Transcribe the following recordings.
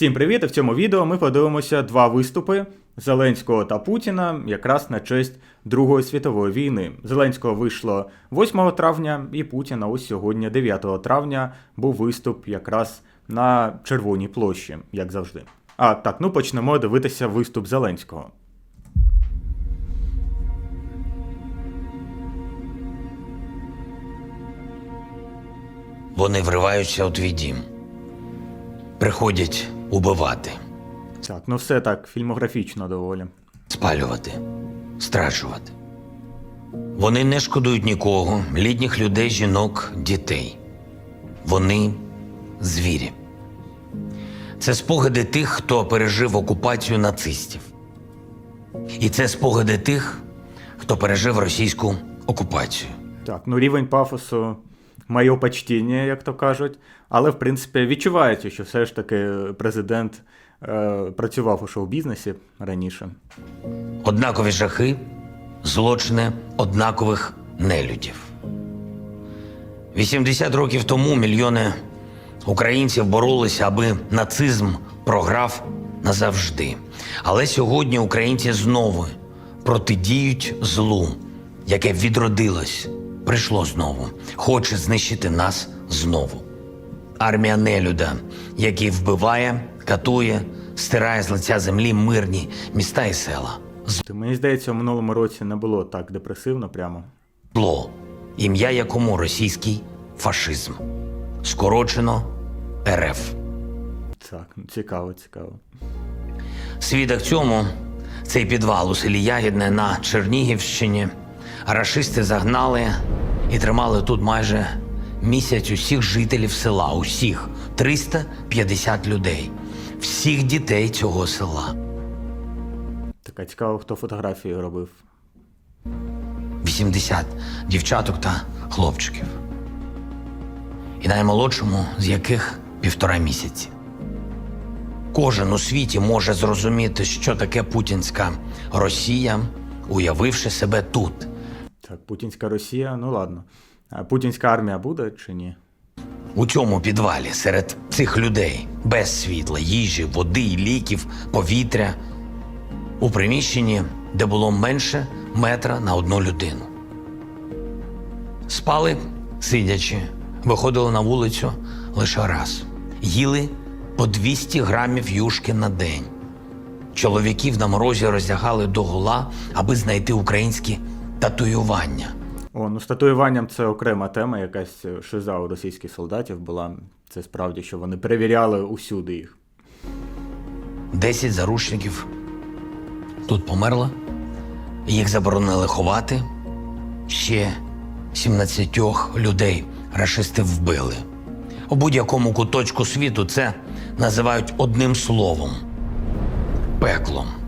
Всім привіт! В цьому відео ми подивимося два виступи Зеленського та Путіна якраз на честь Другої світової війни. Зеленського вийшло 8 травня, і Путіна ось сьогодні, 9 травня, був виступ якраз на Червоній площі, як завжди. А так, ну почнемо дивитися виступ Зеленського. Вони вриваються у твій дім, приходять убивати, Так, ну все так, фільмографічно доволі. спалювати, страчувати. Вони не шкодують нікого, літніх людей, жінок, дітей. Вони звірі. Це спогади тих, хто пережив окупацію нацистів. І це спогади тих, хто пережив російську окупацію. Так, ну рівень пафосу моє почтіння, як то кажуть. Але, в принципі, відчувається, що все ж таки президент е, працював у шоу-бізнесі раніше. Однакові жахи, злочини однакових нелюдів. 80 років тому мільйони українців боролися, аби нацизм програв назавжди. Але сьогодні українці знову протидіють злу, яке відродилось, прийшло знову, хоче знищити нас знову. Армія нелюда, який вбиває, катує, стирає з лиця землі мирні міста і села. Мені здається, у минулому році не було так депресивно прямо. Зло, ім'я якому російський фашизм. Скорочено РФ. Так, ну, цікаво, цікаво. Свідок цьому цей підвал у селі Ягідне на Чернігівщині. Рашисти загнали і тримали тут майже місяць усіх жителів села, усіх 350 людей, всіх дітей цього села. Така цікаво, хто фотографії робив. 80 дівчаток та хлопчиків. І наймолодшому, з яких півтора місяці. Кожен у світі може зрозуміти, що таке путінська Росія, уявивши себе тут, Так, путінська Росія, ну ладно. А путінська армія буде чи ні? у цьому підвалі, серед цих людей, без світла, їжі, води, ліків, повітря, у приміщенні, де було менше метра на одну людину. Спали, сидячи, виходили на вулицю лише раз. Їли по 200 грамів юшки на день. Чоловіків на морозі роздягали до гола, аби знайти українські татуювання. О, ну з татуюванням це окрема тема, якась е, шиза у російських солдатів була. Це справді, що вони перевіряли усюди їх. 10 заручників тут померло. Їх заборонили ховати. Ще 17 людей рашисти вбили. У будь-якому куточку світу це називають одним словом пеклом.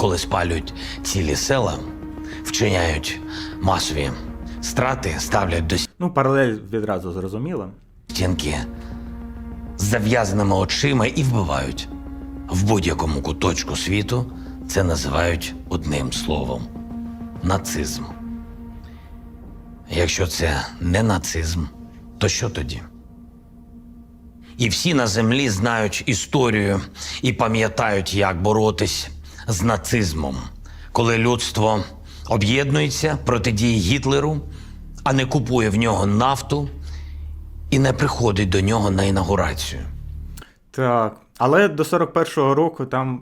Коли спалюють цілі села, вчиняють масові страти, ставлять до Ну, паралель відразу зрозуміла. стінки з зав'язаними очима і вбивають. В будь-якому куточку світу це називають одним словом нацизм. Якщо це не нацизм, то що тоді? І всі на землі знають історію і пам'ятають, як боротись з нацизмом, коли людство об'єднується протидіє Гітлеру, а не купує в нього нафту і не приходить до нього на інаугурацію. Так. Але до 41-го року там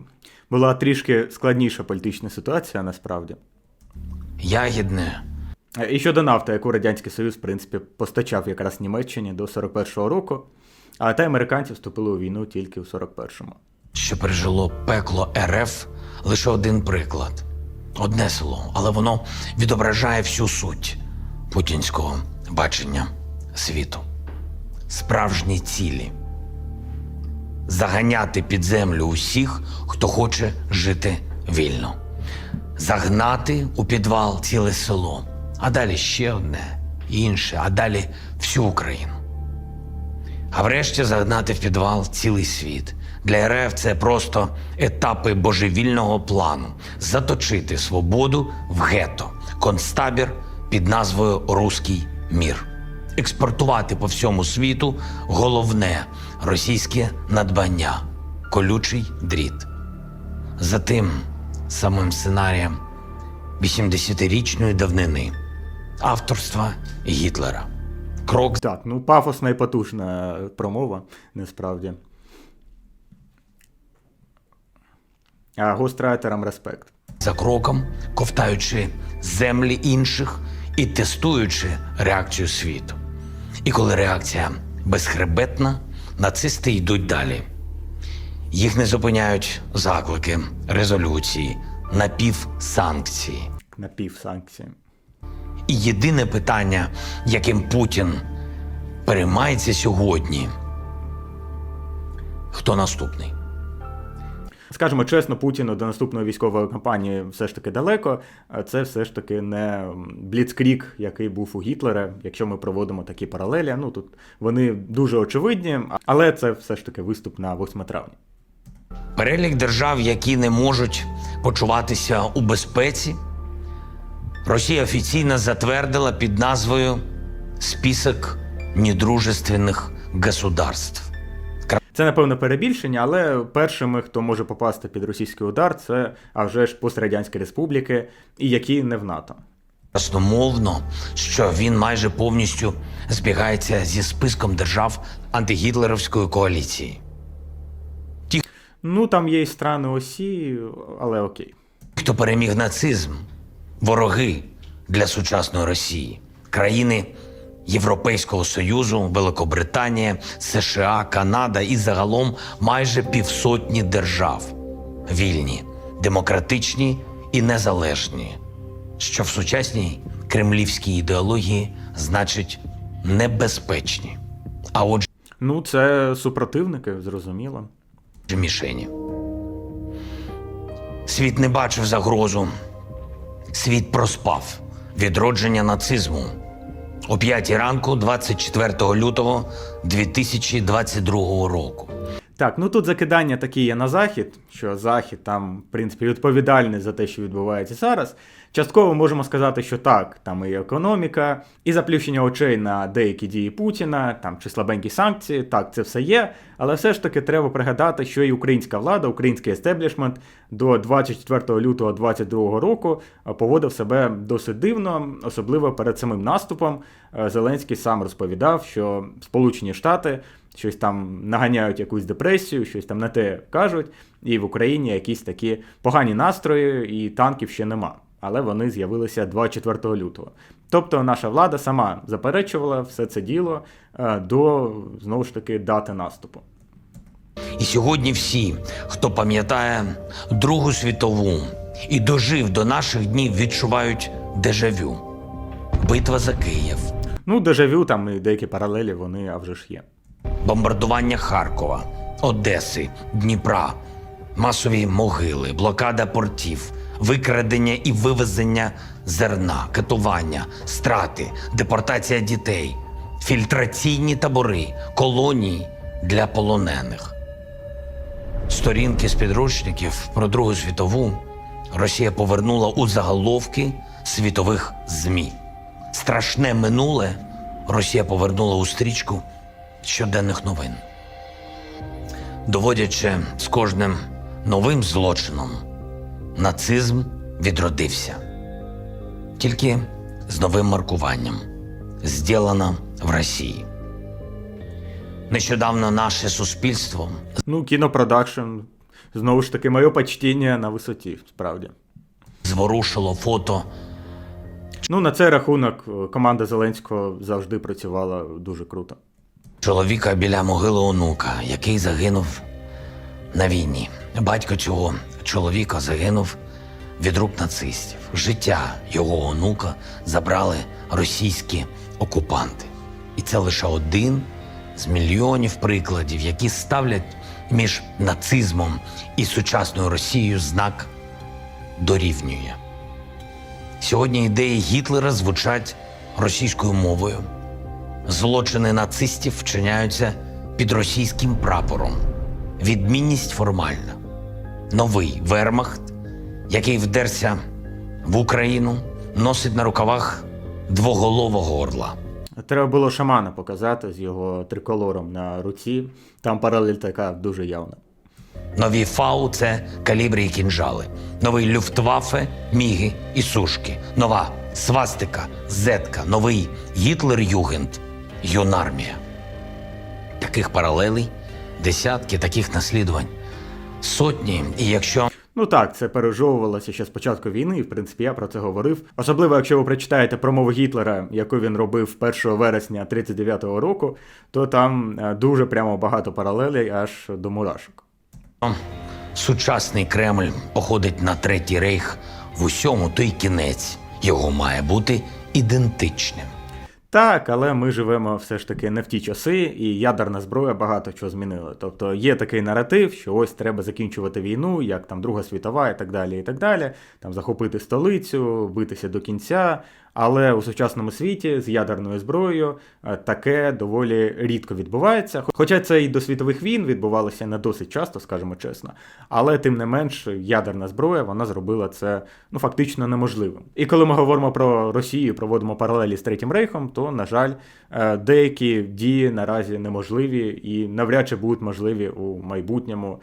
була трішки складніша політична ситуація, насправді. Ягідне, Е, І щодо нафти, яку Радянський Союз, в принципі, постачав якраз Німеччині до 41-го року, а та американці вступили у війну тільки в 41-му. що пережило пекло РФ, лише один приклад. Одне село, але воно відображає всю суть путінського бачення світу. Справжні цілі. Заганяти під землю усіх, хто хоче жити вільно. Загнати у підвал ціле село, а далі ще одне, інше, а далі всю Україну. А врешті загнати в підвал цілий світ. Для РФ це просто етапи божевільного плану заточити свободу в гетто, концтабір під назвою Руський мір. експортувати по всьому світу головне російське надбання колючий дріт. За тим самим сценарієм 80-річної давнини авторства Гітлера. Крок Так, ну пафосна і потужна промова, насправді. А гострайтерам респект. за кроком, ковтаючи землі інших і тестуючи реакцію світу. І коли реакція безхребетна, нацисти йдуть далі. Їх не зупиняють заклики, резолюції, напівсанкції. Напівсанкції. І єдине питання, яким Путін переймається сьогодні. Хто наступний? Скажемо чесно, Путіну до наступної військової кампанії все ж таки далеко. Це все ж таки не бліцкрік, який був у Гітлера, якщо ми проводимо такі паралелі. Ну тут вони дуже очевидні, але це все ж таки виступ на 8 травня. Перелік держав, які не можуть почуватися у безпеці, Росія офіційно затвердила під назвою Список недружественних государств. Це напевно перебільшення, але першими, хто може попасти під російський удар, це а вже ж пострадянські республіки, і які не в НАТО. Красномовно, що він майже повністю збігається зі списком держав антигітлерівської коаліції. Ну там є і страни осі, але окей. хто переміг нацизм, вороги для сучасної Росії, країни Європейського Союзу, Великобританія, США, Канада і загалом майже півсотні держав вільні, демократичні і незалежні, що в сучасній кремлівській ідеології значить небезпечні, а отже, Ну, це супротивники, зрозуміло. мішені. Світ не бачив загрозу. Світ проспав відродження нацизму. О 5 ранку, 24 лютого 2022 року. Так, ну тут закидання такі є на захід, що захід там, в принципі, відповідальний за те, що відбувається зараз. Частково можемо сказати, що так, там і економіка, і заплющення очей на деякі дії Путіна, там чи слабенькі санкції, так, це все є. Але все ж таки треба пригадати, що і українська влада, український естеблішмент до 24 лютого 2022 року е, поводив себе досить дивно, особливо перед самим наступом. Е, Зеленський сам розповідав, що Сполучені Штати щось там наганяють якусь депресію, щось там не те кажуть, і в Україні якісь такі погані настрої, і танків ще нема. Але вони з'явилися 24 лютого. Тобто наша влада сама заперечувала все це діло е, до знову ж таки дати наступу. І сьогодні всі, хто пам'ятає Другу світову і дожив до наших днів, відчувають дежавю. Битва за Київ, Ну, дежавю там і деякі паралелі вони а вже ж є. Бомбардування Харкова, Одеси, Дніпра, масові могили, блокада портів, викрадення і вивезення зерна, катування, страти, депортація дітей, фільтраційні табори, колонії для полонених. Сторінки з підручників про Другу світову Росія повернула у заголовки світових ЗМІ. Страшне минуле Росія повернула у стрічку щоденних новин, доводячи з кожним новим злочином, нацизм відродився. Тільки з новим маркуванням «Зділано в Росії. Нещодавно наше суспільство Ну, кінопродакшн, знову ж таки, моє почтіння на висоті, справді. зворушило фото Ну, на цей рахунок е, команда Зеленського завжди працювала дуже круто. Чоловіка біля могили онука, який загинув на війні. Батько цього чоловіка загинув від рук нацистів. Життя його онука забрали російські окупанти. І це лише один з мільйонів прикладів, які ставлять між нацизмом і сучасною Росією знак дорівнює. Сьогодні ідеї Гітлера звучать російською мовою. Злочини нацистів вчиняються під російським прапором. Відмінність формальна. Новий вермахт, який вдерся в Україну, носить на рукавах двоголового орла. Треба було шамана показати з його триколором на руці. Там паралель така дуже явна. Нові фау це калібри і кінжали. Новий люфтваффе, міги і сушки. Нова свастика, зетка, новий Гітлер-Югенд, юнармія. Таких паралелей, десятки таких наслідувань, сотні. І якщо Ну так, це пережовувалося ще з початку війни, і в принципі я про це говорив. Особливо, якщо ви прочитаєте промову Гітлера, яку він робив 1 вересня 39-го року, то там е, дуже прямо багато паралелей аж до мурашок. сучасний Кремль походить на третій рейх в усьому, то й кінець його має бути ідентичним. Так, але ми живемо все ж таки не в ті часи, і ядерна зброя багато чого змінила. Тобто є такий наратив, що ось треба закінчувати війну, як там Друга світова і так далі, і так далі. Там захопити столицю, битися до кінця. Але у сучасному світі з ядерною зброєю е, таке доволі рідко відбувається. Хоча це і до світових війн відбувалося не досить часто, скажімо чесно. Але тим не менш, ядерна зброя вона зробила це ну фактично неможливим. І коли ми говоримо про Росію, проводимо паралелі з Третім Рейхом, то на жаль, е, деякі дії наразі неможливі і навряд чи будуть можливі у майбутньому,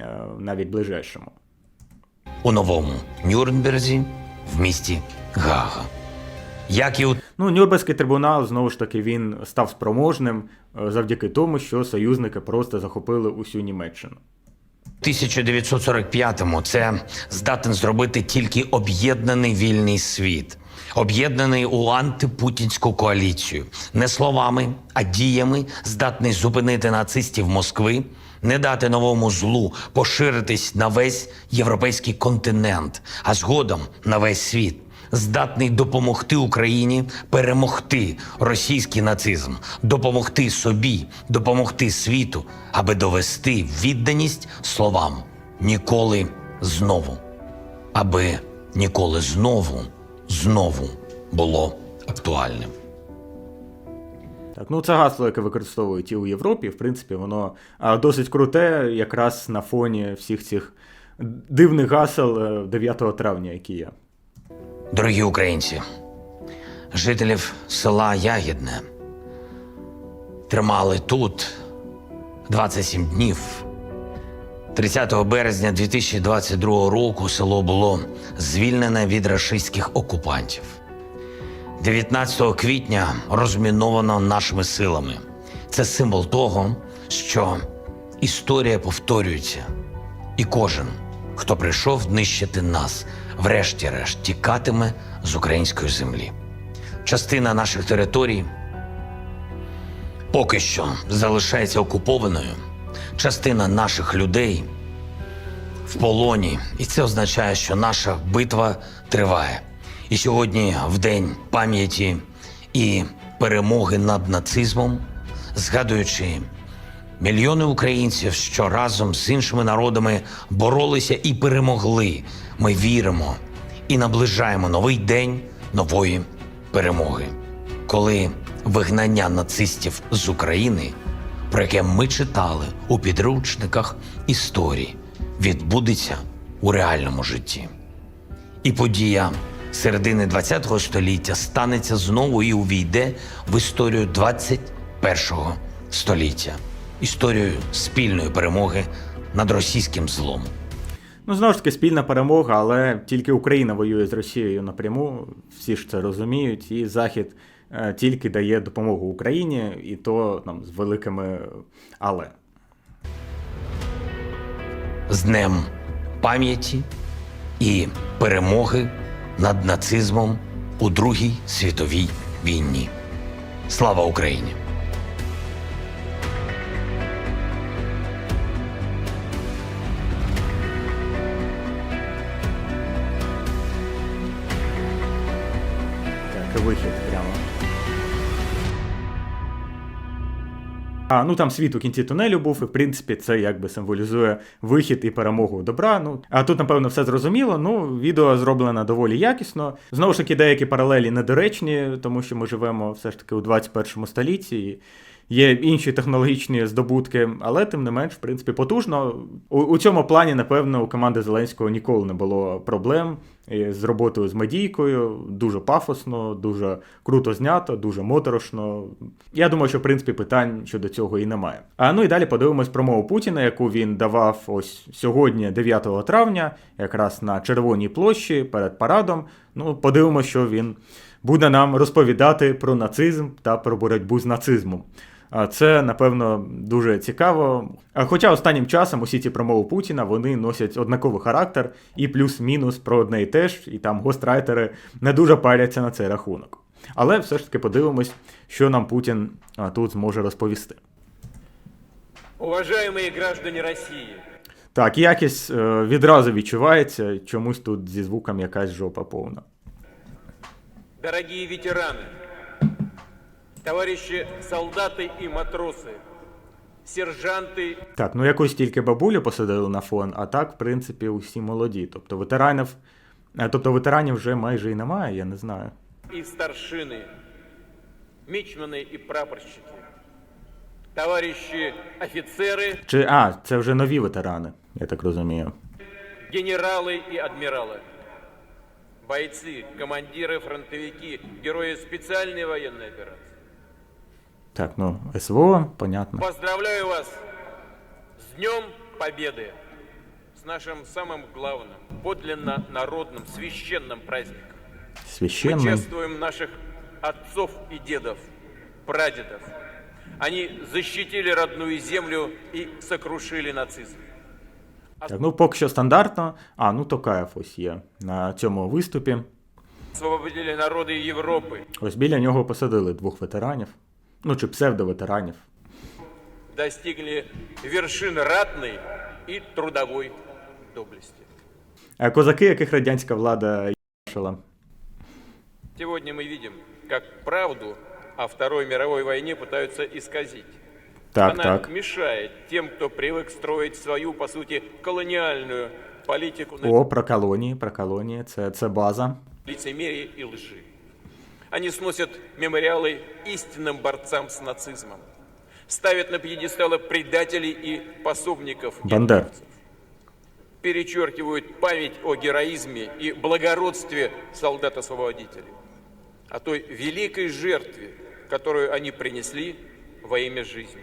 е, навіть ближайшому. У новому Нюрнберзі в місті Гага. Як і у Ну, Нюрнберзький трибунал знову ж таки він став спроможним е, завдяки тому, що союзники просто захопили усю Німеччину. 1945-му це здатен зробити тільки об'єднаний вільний світ, об'єднаний у антипутінську коаліцію, не словами, а діями здатний зупинити нацистів Москви, не дати новому злу поширитись на весь європейський континент, а згодом на весь світ. Здатний допомогти Україні перемогти російський нацизм, допомогти собі, допомогти світу, аби довести відданість словам ніколи знову, аби ніколи знову, знову було актуальним. Так, ну це гасло, яке використовують і у Європі. В принципі, воно досить круте, якраз на фоні всіх цих дивних гасел е, 9 травня, які є. Дорогі українці, жителів села Ягідне тримали тут 27 днів. 30 березня 2022 року село було звільнене від рашистських окупантів. 19 квітня розміновано нашими силами. Це символ того, що історія повторюється, і кожен, хто прийшов нищити нас, врешті-решт тікатиме з української землі. Частина наших територій поки що залишається окупованою, частина наших людей в полоні, і це означає, що наша битва триває. І сьогодні, в день пам'яті і перемоги над нацизмом, згадуючи мільйони українців, що разом з іншими народами боролися і перемогли, ми віримо і наближаємо новий день нової перемоги, коли вигнання нацистів з України, про яке ми читали у підручниках історії, відбудеться у реальному житті. І подія середини ХХ століття станеться знову і увійде в історію 21 століття, історію спільної перемоги над російським злом. Ну, знову ж таки, спільна перемога, але тільки Україна воює з Росією напряму, всі ж це розуміють, і Захід е, тільки дає допомогу Україні, і то там з великими але. з Днем пам'яті і перемоги над нацизмом у Другій світовій війні. Слава Україні! Вихід прямо. А, ну там світ у кінці тунелю був, і в принципі це якби символізує вихід і перемогу добра. Ну а тут, напевно, все зрозуміло. Ну, відео зроблено доволі якісно. Знову ж таки, деякі паралелі недоречні, тому що ми живемо все ж таки у 21 столітті. І, є інші технологічні здобутки, але тим не менш, в принципі, потужно. У, у цьому плані, напевно, у команди Зеленського ніколи не було проблем з роботою з медійкою. Дуже пафосно, дуже круто знято, дуже моторошно. Я думаю, що в принципі питань щодо цього і немає. А ну і далі подивимось промову Путіна, яку він давав ось сьогодні, 9 травня, якраз на Червоній площі перед парадом. Ну, подивимось, що він буде нам розповідати про нацизм та про боротьбу з нацизмом. Це, напевно, дуже цікаво. Хоча останнім часом усі ці промови Путіна вони носять однаковий характер і плюс-мінус про одне і те ж, і там гострайтери не дуже паряться на цей рахунок. Але все ж таки подивимось, що нам Путін тут зможе розповісти. Уважаемые граждане России, Так, якість е, відразу відчувається, чомусь тут зі звуком якась жопа повна. дорогие ветераны, товарищи солдаты и матросы, сержанты Так, ну якось тільки бабулю посадили на фон, а так, в принципі, усі молоді. Тобто ветеранів, е, тобто ветеранів вже майже і немає, я не знаю. и старшины, мичманы и прапорщики, товарищи офицеры, Чи а, це вже нові ветерани, я так розумію. генералы и адмиралы, бойцы, командиры, фронтовики, герои специальной военной операции. Так, ну, СВО, понятно. Поздравляю вас с Днем Победы, с нашим самым главным, подлинно народным, священным праздником. Мы Священний. чествуем наших отцов и дедов, прадедов. Они защитили родную землю и сокрушили нацизм. Так, ну поки що стандартно. А, ну Токаєв ось є на цьому виступі. Освободили народы Европы, Ось біля нього посадили двох ветеранів. Ну чи псевдоветеранів. достигли вершин ратной и трудовой доблести. А козаки, яких радянська влада їшала. Сегодня мы видим, как правду о Второй мировой войне пытаются исказить. Так, Она так. мешает тем, кто привык строить свою, по сути, колониальную политику на О, про колонії, про колонії. Це, це база. лицемерии и лжи. Они сносят мемориалы истинным борцам с нацизмом, ставят на пьедесталы предателей и пособников Бандер. перечеркивают память о героизме и благородстве солдат-освободителей, о той великой жертве, которую они принесли во имя жизни.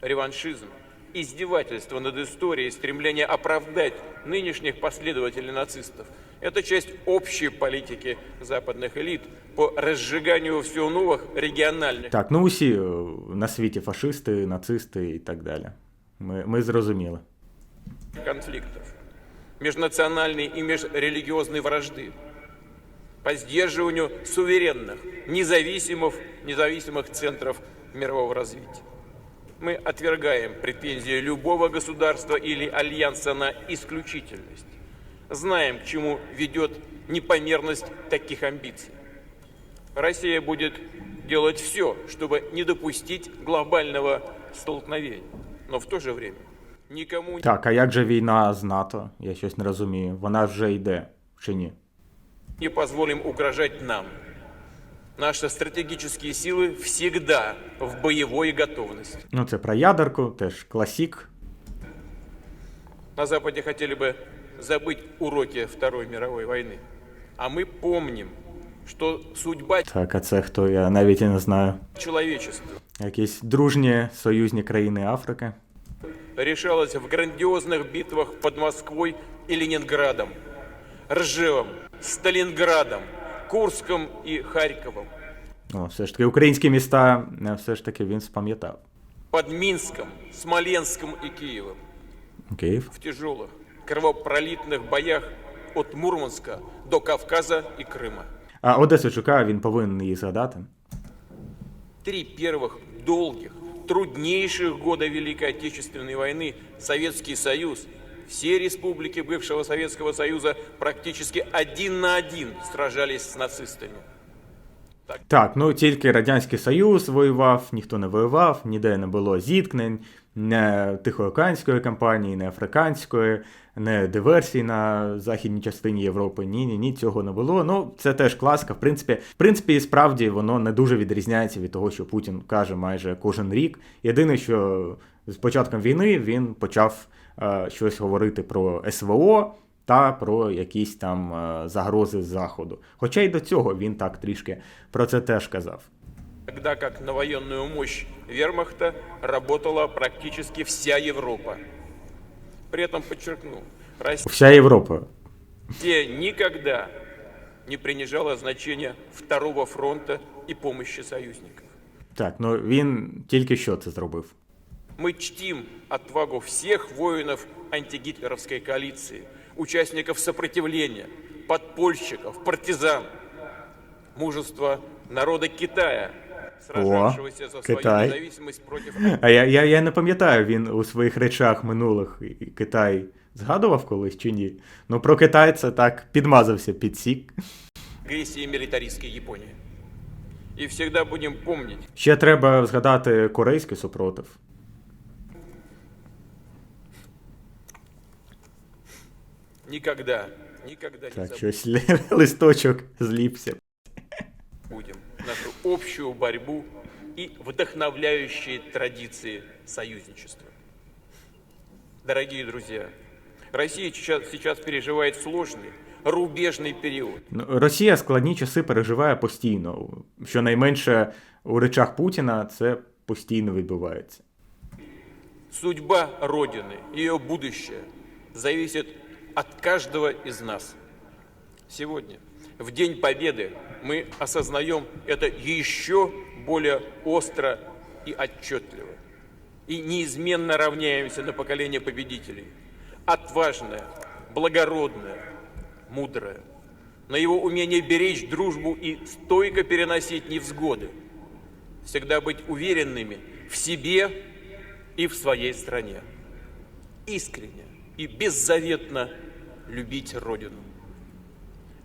Реваншизм, издевательство над историей, стремление оправдать нынешних последователей нацистов – это часть общей политики западных элит по разжиганию все новых региональных Так, ну усі е, на світі фашисти, нацисти і так далі. Ми, ми зрозуміли. конфликтов, межнациональной и межрелигиозной вражды, по сдерживанию суверенных, независимых, независимых центров мирового развития. Мы отвергаем претензии любого государства или альянса на исключительность. Знаем, к чему ведет непомерность таких амбиций. Россия будет делать все, чтобы не допустить глобального столкновения. Но в то же время никому не Так, а як же війна з НАТО? Я щось не розумію. Вона вже йде чи ні? не позволим угрожать нам. Наши стратегические силы всегда в боевой готовности. Ну, це про ядерку, теж класік. На Западе хотели бы забыть уроки Второй мировой войны. А мы помним, что судьба Так, а це хто? Я навіть і не знаю. человечества Якісь дружні союзні країни Африки. решалась в грандиозных битвах под Москвой и Ленинградом, Ржевом, Сталинградом, Курском и Харьковом, О, все ж таки, українські міста е, все ж таки він спам'ятав. под Минском, Смоленском и Киевом. Київ. в тяжелых, кровопролитных боях от Мурманска до Кавказа и Крыма. А Одесу Чука він повинен її згадати. Три первых долгих, труднейших года Великой Отечественной войны Советский Союз, все республики бывшего Советского Союза практически один на один сражались с нацистами. Так, ну тільки Радянський Союз воював, ніхто не воював, ніде не було зіткнень, не тихоокеанської кампанії, не африканської, не диверсій на західній частині Європи. Ні, ні, ні, цього не було. Ну, це теж класка. В принципі, в принципі, справді воно не дуже відрізняється від того, що Путін каже майже кожен рік. Єдине, що з початком війни він почав е, щось говорити про СВО. Та про якісь там е, загрози з заходу. Хоча й до цього він так трішки про це теж казав. Тогда как на военную мощь вермахта работала практически вся Европа. При этом подчеркну, Вся Європа. Россия никогда не принижала значение второго фронта и помощи союзников. Так, ну він тільки що це зробив. Мы чтим отвагу всех воинов антигитлеровской коалиции, участников сопротивления, подпольщиков, партизан, мужество народа Китая, свою Китай. А я, я, я не пам'ятаю, він у своїх речах минулих і- і Китай згадував колись чи ні. Ну про Китай це так підмазався під сік. агрессии милитаристской Японии. И всегда будем помнить, Ще треба згадати корейський супротив. никогда, никогда не Так, щось листочок зліпся нашу общую борьбу и вдохновляющие традиции союзничества. Дорогие друзья, Россия сейчас, сейчас переживает сложный, рубежный период. Ну, Росія складні часи переживає постійно. Щонайменше у речах Путіна це постійно відбувається. Судьба Родины, ее будущее зависит от каждого из нас. Сегодня, в День Победы, мы осознаем это еще более остро и отчетливо. И неизменно равняемся на поколение победителей. Отважное, благородное, мудрое. На его умение беречь дружбу и стойко переносить невзгоды. Всегда быть уверенными в себе и в своей стране. Искренне и беззаветно любить Родину.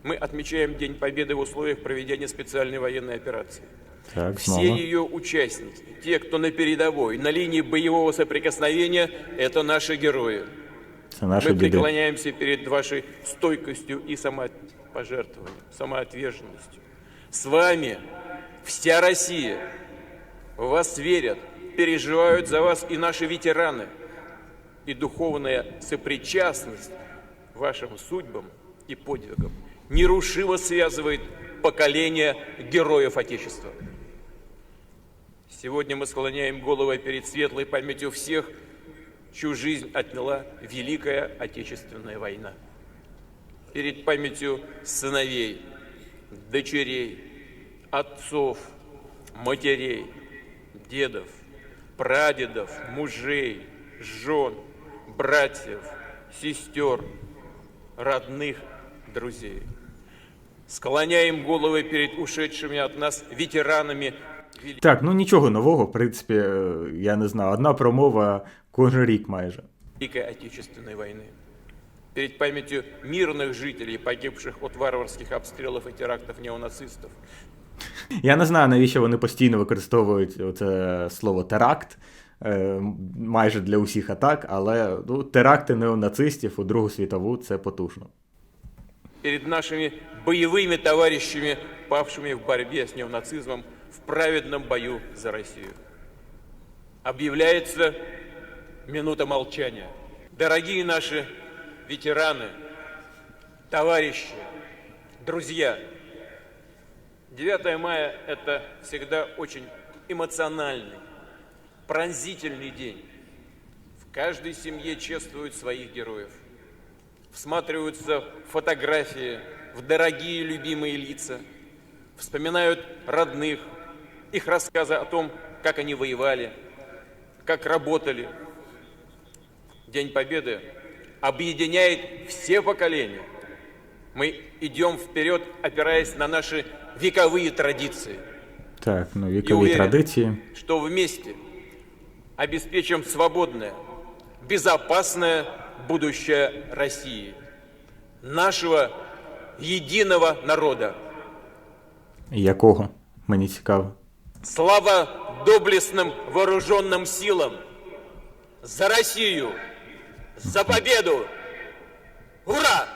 Мы отмечаем День Победы в условиях проведения специальной военной операции. Так, Все знову. ее участники, те, кто на передовой, на линии боевого соприкосновения, это наши герои. Це наші Мы діди. преклоняемся перед вашей стойкостью и самопожертвованием, самоотверженностью. С вами вся Россия. В вас верят, переживают за вас и наши ветераны. И духовная сопричастность вашим судьбам и подвигам нерушимо связывает поколения героев Отечества. Сегодня мы склоняем головы перед светлой памятью всех, чью жизнь отняла Великая Отечественная война. Перед памятью сыновей, дочерей, отцов, матерей, дедов, прадедов, мужей, жен, братьев, сестер, родных, друзей. Склоняем головы перед ушедшими от нас ветеранами Так, ну нічого нового, в принципі, е, я не знаю. Одна промова кожен рік майже. Великой Отечественной войны. Перед памятью мирных жителей, погибших от варварских обстрелов и терактов неонацистов. Я не знаю, навіщо вони постійно використовують це слово теракт е, майже для усіх атак, але ну, теракти неонацистів у Другу світову це потужно. Перед нашими боевыми товарищами, павшими в борьбе с неонацизмом в праведном бою за Россию. Объявляется минута молчания. Дорогие наши ветераны, товарищи, друзья, 9 мая – это всегда очень эмоциональный, пронзительный день. В каждой семье чествуют своих героев Всматриваются в фотографии, в дорогие любимые лица. Вспоминают родных, их рассказы о том, как они воевали, как работали. День Победы объединяет все поколения. Мы идем вперед, опираясь на наши вековые традиции, Так, ну И вікові уверен. традиції. что вместе обеспечим свободное, безопасное будущее России, нашего единого народа. Якого? Мені цікаво. Слава доблестным вооруженным силам, За Россию! За победу! Ура!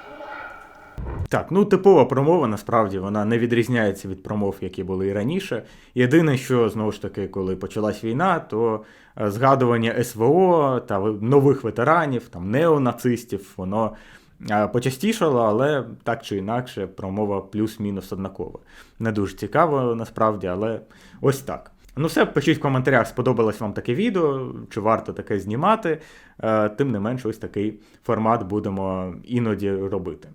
Так, ну типова промова, насправді вона не відрізняється від промов, які були і раніше. Єдине, що знову ж таки, коли почалась війна, то е, згадування СВО та нових ветеранів, там неонацистів, воно е, почастішало, але так чи інакше, промова плюс-мінус однакова. Не дуже цікаво насправді, але ось так. Ну, все, пишіть в коментарях, сподобалось вам таке відео, чи варто таке знімати. Е, Тим не менш, ось такий формат будемо іноді робити.